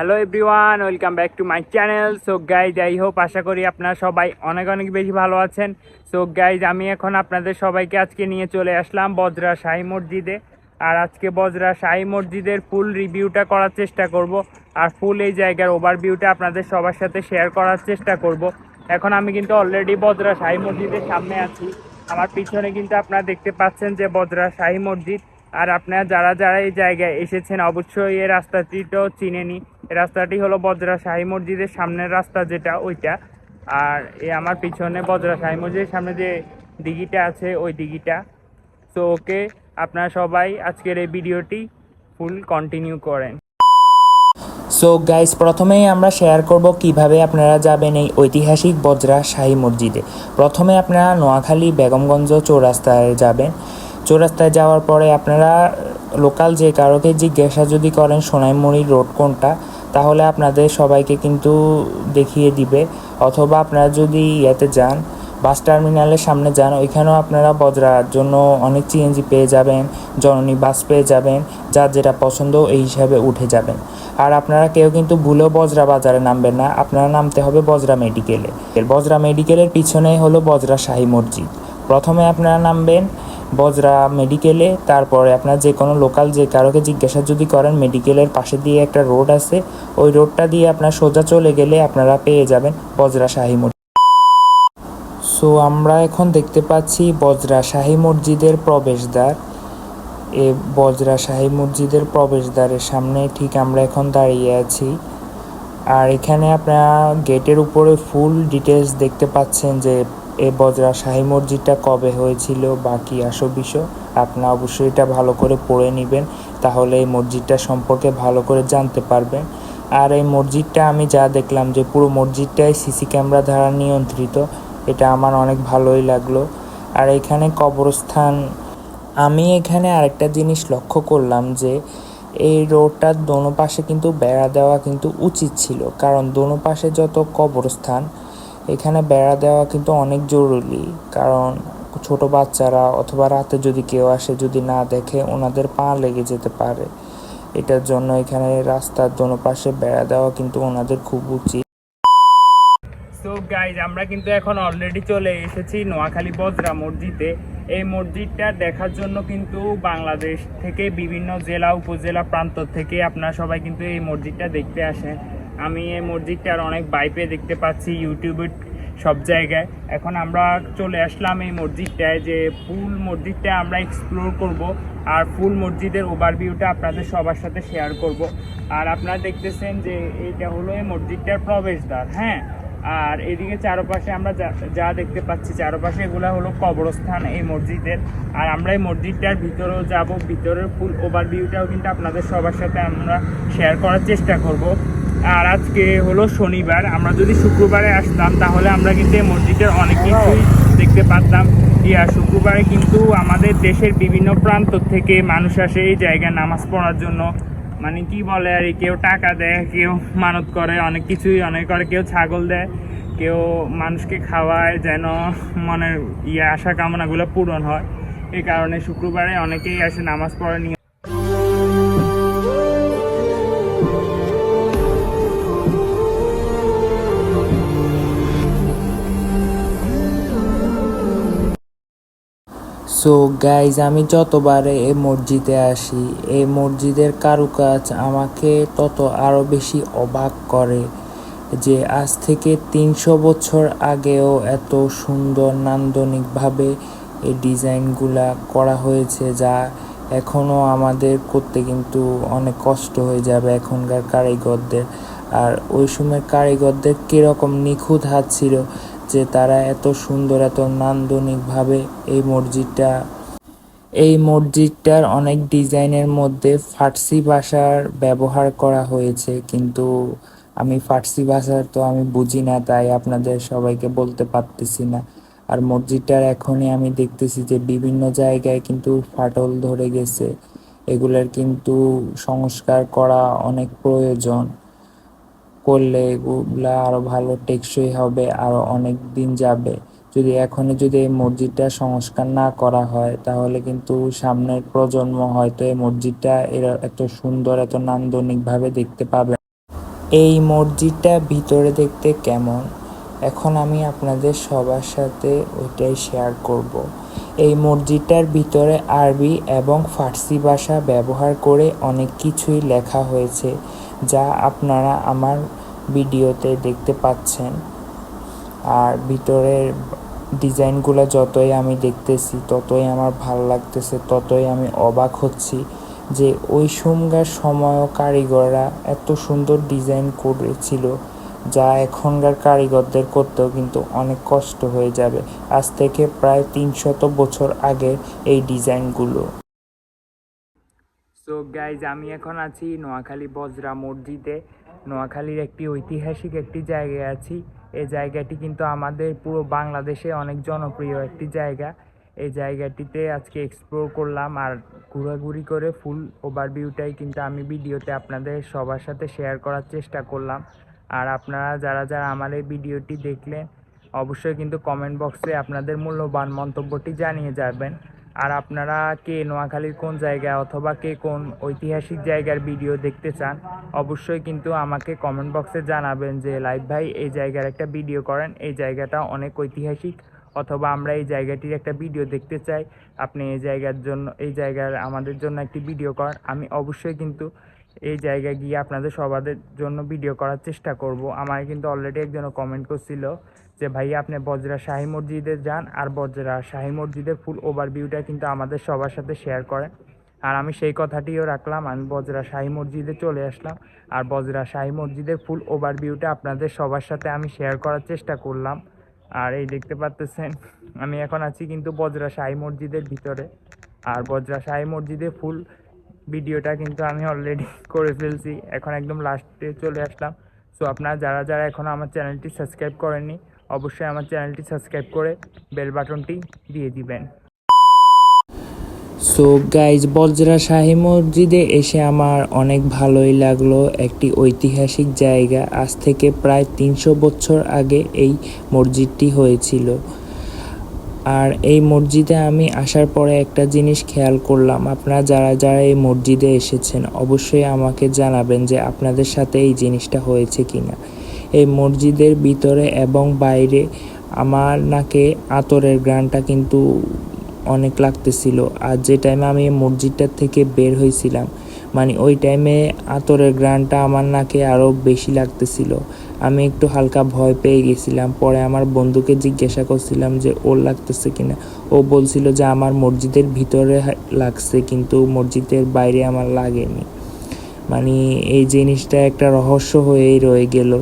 Hello everyone welcome back to my channel so guys I hope আশা করি আপনারা সবাই অনেক অনেক বেশি ভালো আছেন। সো গাইজ আমি এখন আপনাদের সবাইকে আজকে নিয়ে চলে আসলাম বজরা শাহী মসজিদে। আর আজকে বজরা শাহী মসজিদের ফুল রিভিউটা করার চেষ্টা করব। আর ফুল এই জায়গার ওভারভিউটা আপনাদের সবার সাথে শেয়ার করার চেষ্টা করব। এখন আমি কিন্তু অলরেডি বজরা শাহী মসজিদের সামনে আছি। আমার পিছনে কিন্তু আপনারা দেখতে পাচ্ছেন যে বজরা শাহী মসজিদ। আর আপনারা যারা যারা এই জায়গায় এসেছেন, অবশ্যই এই রাস্তাটিটাও চিনেনি রাস্তাটি হলো বজরা শাহী মসজিদের সামনের রাস্তা যেটা, ওইটা। আর এ আমার পিছনে বজরা শাহী মসজিদের সামনে যে দিঘিটা আছে, ওই দিঘিটা। সো ওকে, আপনারা সবাই আজকের এই ভিডিওটি ফুল কন্টিনিউ করেন। সো গাইস প্রথমেই আমরা শেয়ার করব কীভাবে আপনারা যাবেন এই ঐতিহাসিক বজরা শাহী মসজিদে। প্রথমে আপনারা নোয়াখালী বেগমগঞ্জ চৌরাস্তায় যাবেন। চৌরাস্তায় যাওয়ার পরে আপনারা লোকাল যে কারোকে জিজ্ঞাসা যদি করেন সোনাইমুড়ি রোড কোনটা, তাহলে আপনাদের সবাইকে কিন্তু দেখিয়ে দিবে। অথবা আপনারা যদি ইয়েতে যান, বাস টার্মিনালের সামনে যান, ওইখানেও আপনারা বজরার জন্য অনেক সিএনজি পেয়ে যাবেন, জননী বাস পেয়ে যাবেন, যার যেটা পছন্দ এই হিসাবে উঠে যাবেন। আর আপনারা কেউ কিন্তু ভুলেও বজরা বাজারে নামবেন না, আপনারা নামতে হবে বজরা মেডিকেলে। বজরা মেডিকেলের পিছনে হলো বজরা শাহী মসজিদ। প্রথমে আপনারা নামবেন বজরা মেডিকেলে, তারপরে আপনার যে কোনো লোকাল যে কারোকে জিজ্ঞাসা যদি করেন, মেডিকেলের পাশে দিয়ে একটা রোড আছে, ওই রোডটা দিয়ে আপনার সোজা চলে গেলে আপনারা পেয়ে যাবেন বজরা শাহী মসজিদ। সো আমরা এখন দেখতে পাচ্ছি বজরা শাহী মসজিদের প্রবেশদ্বার। এ বজরা শাহী মসজিদের প্রবেশদ্বারের সামনে ঠিক আমরা এখন দাঁড়িয়ে আছি। আর এখানে আপনারা গেটের উপরে ফুল ডিটেলস দেখতে পাচ্ছেন যে এই বজরা শাহী মসজিদটা কবে হয়েছিল বা কি আসো বিষয়। আপনারা অবশ্যই এটা ভালো করে পড়ে নেবেন, তাহলে এই মসজিদটা সম্পর্কে ভালো করে জানতে পারবেন। আর এই মসজিদটা আমি যা দেখলাম যে পুরো মসজিদটাই সিসি ক্যামেরা দ্বারা নিয়ন্ত্রিত, এটা আমার অনেক ভালোই লাগল। আর এখানে কবরস্থান, আমি এখানে আরেকটা জিনিস লক্ষ্য করলাম যে এই রোডটার দোনো পাশে কিন্তু বেড়া দেওয়া কিন্তু উচিত ছিল, কারণ দোনো পাশে যত কবরস্থান এখানে বেড়া দেওয়া কিন্তু অনেক জরুরি। কারণ ছোট বাচ্চারা অথবা রাতে যদি কেউ আসে, যদি না দেখে, ওনাদের পা লেগে যেতে পারে। এটার জন্য এখানে রাস্তার দোনো পাশে বেড়া দেওয়া কিন্তু ওনাদের খুব উচিত। সো গাইজ আমরা কিন্তু এখন অলরেডি চলে এসেছি নোয়াখালী বজরা মসজিদে। এই মসজিদটা দেখার জন্য কিন্তু বাংলাদেশ থেকে বিভিন্ন জেলা, উপজেলা, প্রান্ত থেকে আপনারা সবাই কিন্তু এই মসজিদটা দেখতে আসেন। আমি এই মসজিদটার অনেক বাইপে দেখতে পাচ্ছি ইউটিউবে সব জায়গায়। এখন আমরা চলে আসলাম এই মসজিদটায়, যে ফুল মসজিদটা আমরা এক্সপ্লোর করব আর ফুল মসজিদের ওভারভিউটা আপনাদের সবার সাথে শেয়ার করব। আর আপনারা দেখতেছেন যে এটা হলো এই মসজিদটার প্রবেশদ্বার হ্যাঁ? আর এদিকে চারপাশে আমরা যা- যা দেখতে পাচ্ছি, চারপাশে এগুলো হলো কবরস্থান এই মসজিদের। আর আমরা এই মসজিদটার ভিতরেও যাব, ভিতরের ফুল ওভারভিউটাও কিন্তু আপনাদের সবার সাথে আমরা শেয়ার করার চেষ্টা করব। আর আজকে হলো শনিবার আমরা যদি শুক্রবারে আসতাম তাহলে আমরা কিন্তু এই মসজিদের অনেক কিছুই দেখতে পারতাম। ইয়া শুক্রবারে কিন্তু আমাদের দেশের বিভিন্ন প্রান্ত থেকে মানুষ আসে এই জায়গায় নামাজ পড়ার জন্য। মানে কি বলে আর কেউ টাকা দেয় কেউ মানত করে অনেক কিছুই অনেক করে কেউ ছাগল দেয় কেউ মানুষকে খাওয়ায় যেন মনের ইয়ে আশা কামনাগুলো পূরণ হয়। এই কারণে শুক্রবারে অনেকেই আসে নামাজ পড়া নিয়ে। সো গাইজ আমি যতবারে এই মসজিদে আসি, এই মসজিদের কারুকাজ আমাকে তত আরও বেশি অবাক করে যে আজ থেকে তিনশো বছর আগেও এত সুন্দর নান্দনিকভাবে এই ডিজাইনগুলা করা হয়েছে যা এখনও আমাদের করতে কিন্তু অনেক কষ্ট হয়ে যাবে এখনকার কারিগরদের। আর ওই সময়ের কারিগরদের কীরকম নিখুঁত হাত ছিল যে তারা এত সুন্দর, এত নান্দনিকভাবে এই মসজিদটা, এই মসজিদটার অনেক ডিজাইনের মধ্যে ফার্সি ভাষার ব্যবহার করা হয়েছে। কিন্তু আমি ফার্সি ভাষার তো আমি বুঝি না, তাই আপনাদের সবাইকে বলতে পারতেছি না। আর মসজিদটার এখনই আমি দেখতেছি যে বিভিন্ন জায়গায় কিন্তু ফাটল ধরে গেছে। এগুলোর কিন্তু সংস্কার করা অনেক প্রয়োজন। করলে এগুলা আরও ভালো টেকসই হবে, আরও অনেক দিন যাবে। যদি এখনই যদি এই মসজিদটা সংস্কার না করা হয়, তাহলে কিন্তু সামনের প্রজন্ম হয়তো এই মসজিদটা এর এত সুন্দর, এত নান্দনিক ভাবে দেখতে পাবে এই মসজিদটা ভিতরে দেখতে কেমন? এখন আমি আপনাদের সবার সাথে ওইটাই শেয়ার করব। এই মসজিদটার ভিতরে আরবি এবং ফার্সি ভাষা ব্যবহার করে অনেক কিছুই লেখা হয়েছে। যা আপনারা আমার ভিডিওতে দেখতে পাচ্ছেন। আর ভিতরের ডিজাইনগুলো যতই আমি দেখতেছি, ততই আমার ভালো লাগতেছে, ততই আমি অবাক হচ্ছি যে ওই সময়কার সময়ও কারিগররা এত সুন্দর ডিজাইন করেছিল, যা এখনকার কারিগরদের করতেও কিন্তু অনেক কষ্ট হয়ে যাবে। আজ থেকে প্রায় তিনশত বছর আগের এই ডিজাইনগুলো। সো গাইজ আমি এখন আছি নোয়াখালী বজরা মসজিদে। নোয়াখালীর একটি ঐতিহাসিক একটি জায়গায় আছি। এই জায়গাটি কিন্তু আমাদের পুরো বাংলাদেশে অনেক জনপ্রিয় একটি জায়গা। এই জায়গাটিতে আজকে এক্সপ্লোর করলাম আর ঘোরাঘুরি করে ফুল ওভারভিউটাই কিন্তু আমি ভিডিওতে আপনাদের সবার সাথে শেয়ার করার চেষ্টা করলাম। আর আপনারা যারা যারা আমার এই ভিডিওটি দেখলেন, অবশ্যই কিন্তু কমেন্ট বক্সে আপনাদের মূল্যবান মন্তব্যটি জানিয়ে যাবেন। আর আপনারা কে নোয়াখালীর কোন জায়গা অথবা কে কোন ঐতিহাসিক জায়গার ভিডিও দেখতে চান, অবশ্যই কিন্তু আমাকে কমেন্ট বক্সে জানাবেন যে লাইভ ভাই, এই জায়গার একটা ভিডিও করেন। এই জায়গাটা অনেক ঐতিহাসিক। অথবা আমরা এই জায়গাটির একটা ভিডিও দেখতে চাই। আপনি এই জায়গার জন্য, এই জায়গার আমাদের জন্য একটি ভিডিও করেন। আমি অবশ্যই কিন্তু এই জায়গায় গিয়ে আপনাদের সবাদের জন্য ভিডিও করার চেষ্টা করব। আমার কিন্তু অলরেডি একজনও কমেন্ট করছিল যে ভাইয়া আপনি বজরা শাহী মসজিদে যান আর বজরা শাহী মসজিদের ফুল ওভারভিউটা কিন্তু আমাদের সবার সাথে শেয়ার করেন। আর আমি সেই কথাটিও রাখলাম, আমি বজরা শাহী মসজিদে চলে আসলাম আর বজরা শাহী মসজিদের ফুল ওভারভিউটা আপনাদের সবার সাথে আমি শেয়ার করার চেষ্টা করলাম। আর এই দেখতে পাচ্তেছেন, আমি এখন আছি কিন্তু বজরা শাহী মসজিদের ভিতরে। আর বজরা শাহী মসজিদে ফুল ভিডিওটা কিন্তু আমি অলরেডি করে ফেলছি। এখন একদম লাস্টে চলে আসলাম। সো আপনারা যারা যারা এখন আমার চ্যানেলটি সাবস্ক্রাইব করেননি অবশ্যই আমার চ্যানেলটি সাবস্ক্রাইব করে বেল বাটনটি দিয়ে দিবেন। সো গাইজ বজরা শাহী মসজিদে এসে আমার অনেক ভালোই লাগল। একটি ঐতিহাসিক জায়গা। আজ থেকে প্রায় তিনশো বছর আগে এই মসজিদটি হয়েছিল। আর এই মসজিদে আমি আসার পরে একটা জিনিস খেয়াল করলাম। আপনারা যারা যারা এই মসজিদে এসেছেন, অবশ্যই আমাকে জানাবেন যে আপনাদের সাথে এই জিনিসটা হয়েছে কিনা। এই মসজিদের ভিতরে এবং বাইরে আমার নাকে আতরের গ্রানটা কিন্তু অনেক লাগতেছিল। আর যে টাইমে আমি মসজিদটার থেকে বের হয়েছিলাম মানে ওই টাইমে আতরের গ্রানটা আমার নাকে আরও বেশি লাগতেছিল। আমি একটু হালকা ভয় পেয়ে গেছিলাম। পরে আমার বন্ধুকে জিজ্ঞাসা করছিলাম যে, ওর লাগতেছে কিনা? ও বলছিল যে, আমার মসজিদের ভিতরে লাগছে, কিন্তু মসজিদের বাইরে আমার লাগেনি। মানে এই জিনিসটা একটা রহস্য হয়েই রয়ে গেল।